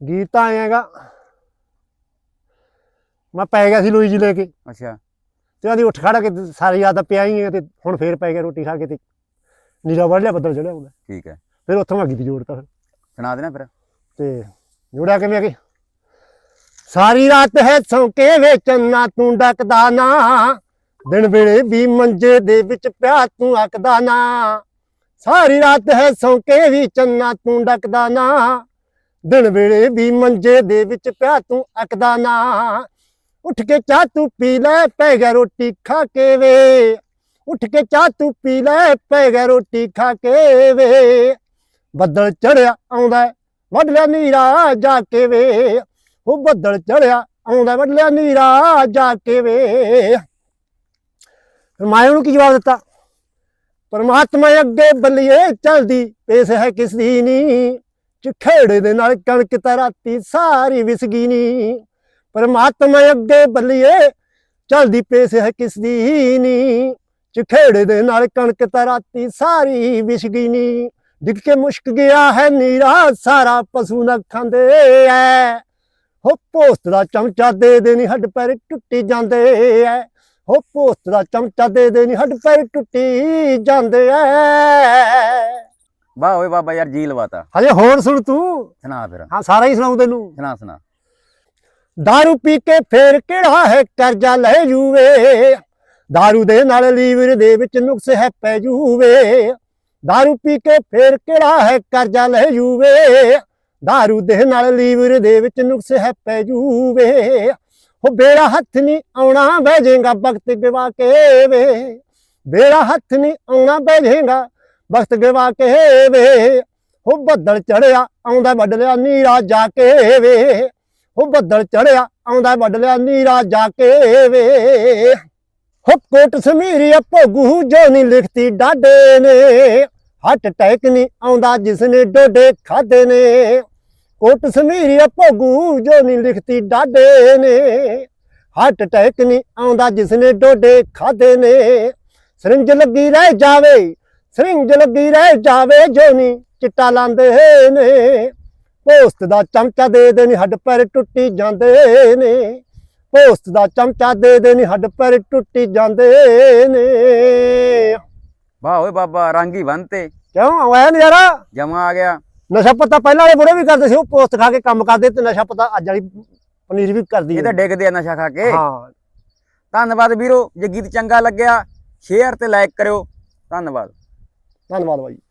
ਗੀਤ ਤਾਂ ਆਏਗਾ ਮੈਂ ਪੈ ਗਿਆ ਸੀ ਲੋਈ ਜੀ ਲੈ ਕੇ। ਅੱਛਾ। ਤੇ ਆਦੀ ਉੱਠ ਖੜਾ ਕੇ ਤੇ ਸਾਰੀ ਰਾਤ ਪਿਆ ਹੀ ਹੈ ਤੇ ਹੁਣ ਫੇਰ ਪੈ ਗਿਆ ਰੋਟੀ ਖਾ ਕੇ ਤੇ ਨੀਰਾ ਵੜ ਲਿਆ ਬੱਦਲ ਚੜਿਆ ਹੁੰਦਾ ਠੀਕ ਹੈ। ਫਿਰ ਉੱਥੋਂ ਮੈਂ ਗੀਤ ਜੋੜਤਾ ਫਿਰ। ਸੁਣਾ ਦੇਣਾ ਫਿਰ। ਤੇ ਜੋੜਿਆ ਕਿਵੇਂ ਕਿ ਸਾਰੀ ਰਾਤ ਹੈ ਸੌਂਕੇ ਵੇ ਚੰਨਾ ਤੂੰ ਡਕਦਾ ਨਾ। ਦਿਨ ਵੇਲੇ ਵੀ ਮੰਜੇ ਦੇ ਵਿੱਚ ਪਿਆ ਤੂੰ ਅੱਕਦਾ ਨਾ। ਸਾਰੀ ਰਾਤ ਹੈ ਸੌਂਕੇ ਵੀ ਚੰਨਾ ਤੂੰ ਡਕਦਾ ਨਾ। ਦਿਨ ਵੇਲੇ ਵੀ ਮੰਜੇ ਦੇ ਵਿੱਚ ਪਿਆ ਤੂੰ ਅਕਦਾ ਨਾ। ਉੱਠ ਕੇ ਚਾਹ ਤੂੰ ਪੀ ਲੈ ਪੈ ਗਿਆ ਰੋਟੀ ਖਾ ਕੇ ਵੇ। ਉੱਠ ਕੇ ਚਾਹ ਤੂੰ ਪੀ ਲੈ ਪੈ ਗਿਆ ਰੋਟੀ ਖਾ ਕੇ ਵੇ। ਬੱਦਲ ਚੜਿਆ ਆਉਂਦਾ ਹੈ, ਵੱਢ ਲਿਆ ਨੀਰਾ ਜਾ ਕੇ ਵੇ। ਉਹ ਬੱਦਲ ਚੜਿਆ ਆਉਂਦਾ ਵੱਢ ਲਿਆ ਨੀਰਾ ਜਾ ਕੇ ਵੇ। ਫਿਰ ਮਾਇਆ ਨੂੰ ਕੀ ਜਵਾਬ ਦਿੱਤਾ? ਪਰਮਾਤਮਾ ਅੱਗੇ ਬੱਲੀਏ ਚਲਦੀ ਪੇਸ ਹੈ ਕਿਸ ਦੀ ਨੀ ਚਖੇੜੇ ਦੇ ਨਾਲ ਕਣਕ ਤਰਾਤੀ ਸਾਰੀ ਵਿਸਗੀ ਨੀ। ਪਰਮਾਤਮਾ ਅੱਗੇ ਬੱਲੀਏ, ਚਲਦੀ ਪੇਸ ਹੈ ਕਿਸ ਦੀ ਨੀ ਚਖੇੜੇ ਦੇ ਨਾਲ ਕਣਕ ਤਰਾਤੀ ਸਾਰੀ ਵਿਸਗੀ ਨੀ। ਡਿੱਗ ਕੇ ਮੁਸ਼ਕ ਗਿਆ ਹੈ ਨੀਰਾ, ਸਾਰਾ ਪਸ਼ੂ ਨਾ ਖਾਂਦੇ ਐ। ਹੋ ਪੋਸਤ ਦਾ ਚਮਚਾ ਦੇ ਦੇ ਨੀ, ਹੱਡ ਪੈਰ ਟੁੱਟੀ ਜਾਂਦੇ ਐ। ਹੋ ਪੋਸਤ ਦਾ ਚਮਚਾ ਦੇ ਦੇ ਨੀ, ਹੱਡ ਪੈਰ ਟੁੱਟੀ ਜਾਂਦੇ ਐ। ਵਾਹ ਓਏ ਬਾਬਾ ਯਾਰ ਜੀ ਲਵਾਤਾ ਹਜੇ ਹੋਰ ਸੁਣ ਤੂੰ ਸੁਣਾ ਫਿਰ ਹਾਂ ਸਾਰਾ ਹੀ ਸੁਣਾਉ ਤੈਨੂੰ ਸੁਣਾ ਸੁਣਾ दारू ਪੀ ਕੇ ਫੇਰ ਕਿਹੜਾ ਹੈ ਕਰਜ਼ਾ ਲੈ ਜੂਵੇ दारू ਦੇ ਨਾਲ ਲੀਵਰ ਦੇ ਵਿੱਚ ਨੁਕਸ ਹੈ ਪੈ ਜੂਵੇ दारू ਪੀ ਕੇ ਫੇਰ ਕਿਹੜਾ ਹੈ ਕਰਜ਼ਾ ਲੈ ਜੂਵੇ दारू ਦੇ ਨਾਲ ਲੀਵਰ ਦੇ ਵਿੱਚ ਨੁਕਸ ਹੈ ਪੈ ਜੂਵੇ ਉਹ ਬੇੜਾ ਹੱਥ ਨਹੀਂ ਆਉਣਾ ਬਹਿ ਜਾਏਗਾ ਵਕਤ ਗਵਾ ਕੇ ਵੇ ਬੇੜਾ ਹੱਥ ਨਹੀਂ ਆਉਣਾ ਬਹਿ ਜਾਏਗਾ ਵਕਤ ਗਵਾ ਕੇ ਵੇ। ਉਹ ਬੱਦਲ ਚੜਿਆ, ਆਉਂਦਾ ਵੱਢ ਲਿਆ ਨੀਰਾ ਜਾ ਕੇ ਵੇ। ਉਹ ਬੱਦਲ ਚੜਿਆ, ਆਉਂਦਾ ਵੱਢ ਲਿਆ ਨੀਰਾ ਜਾ ਕੇ ਵੇ। ਹੋ ਕੋਟ ਸਮੀਰੀਆ ਭੋਗੂ ਜੋ ਨਹੀਂ ਲਿਖਤੀ ਡਾਡੇ ਨੇ। ਹੱਟ ਟੈਕ ਨਹੀਂ ਆਉਂਦਾ ਜਿਸ ਨੇ ਡੋਡੇ ਖਾਦੇ ਨੇ। ਕੋਟ ਸਮੀਰੀ ਭੋਗੂ ਜੋ ਨਹੀਂ ਲਿਖਤੀ ਡਾਡੇ ਨੇ। ਹੱਟ ਟੈਕ ਨਹੀਂ ਆਉਂਦਾ ਜਿਸ ਨੇ ਡੋਡੇ ਖਾਦੇ ਨੇ। ਸਰਿੰਜ ਲੱਗੀ ਰਹਿ ਜਾਵੇ ਸਰਿੰਜ ਲੱਗੀ ਰਹਿ ਜਾਵੇ ਜੋ ਨਹੀਂ ਚਿੱਟਾ ਲਾਂਦੇ ਨੇ। ਪੋਸਤ ਦਾ ਚਮਚਾ ਦੇ ਦੇ ਨੀ ਹੱਡ ਪੈਰ ਟੁੱਟੀ ਜਾਂਦੇ ਨੇ। ਪੋਸਤ ਦਾ ਚਮਚਾ ਦੇ ਦੇ ਨੀ ਹੱਡ ਪੈਰ ਟੁੱਟੀ ਜਾਂਦੇ ਨੇ। ਵਾਹ ਓਏ ਬਾਬਾ ਰੰਗ ਹੀ ਬੰਨਤੇ ਕਿਉਂ? ਆਇਆ ਨਜ਼ਾਰਾ ਜਮਾ ਆ ਗਿਆ। ਨਸ਼ਾ ਪਤਾ ਪਹਿਲਾਂ ਵਾਲੇ ਬੁੜੇ ਵੀ ਕਰਦੇ ਸੀ ਉਹ ਪੋਸਟ ਖਾ ਕੇ ਕੰਮ ਕਰਦੇ ਤੇ ਨਸ਼ਾ ਪਤਾ ਅੱਜ ਵਾਲੀ ਪਨੀਰ ਵੀ ਕਰਦੀ ਇਹ ਤਾਂ ਡਿੱਗਦੇ ਆ ਨਸ਼ਾ ਖਾ ਕੇ। ਹਾਂ। ਧੰਨਵਾਦ ਵੀਰੋ ਜੇ ਗੀਤ ਚੰਗਾ ਲੱਗਿਆ ਸ਼ੇਅਰ ਤੇ ਲਾਈਕ ਕਰਿਓ। ਧੰਨਵਾਦ। 何もあればいい。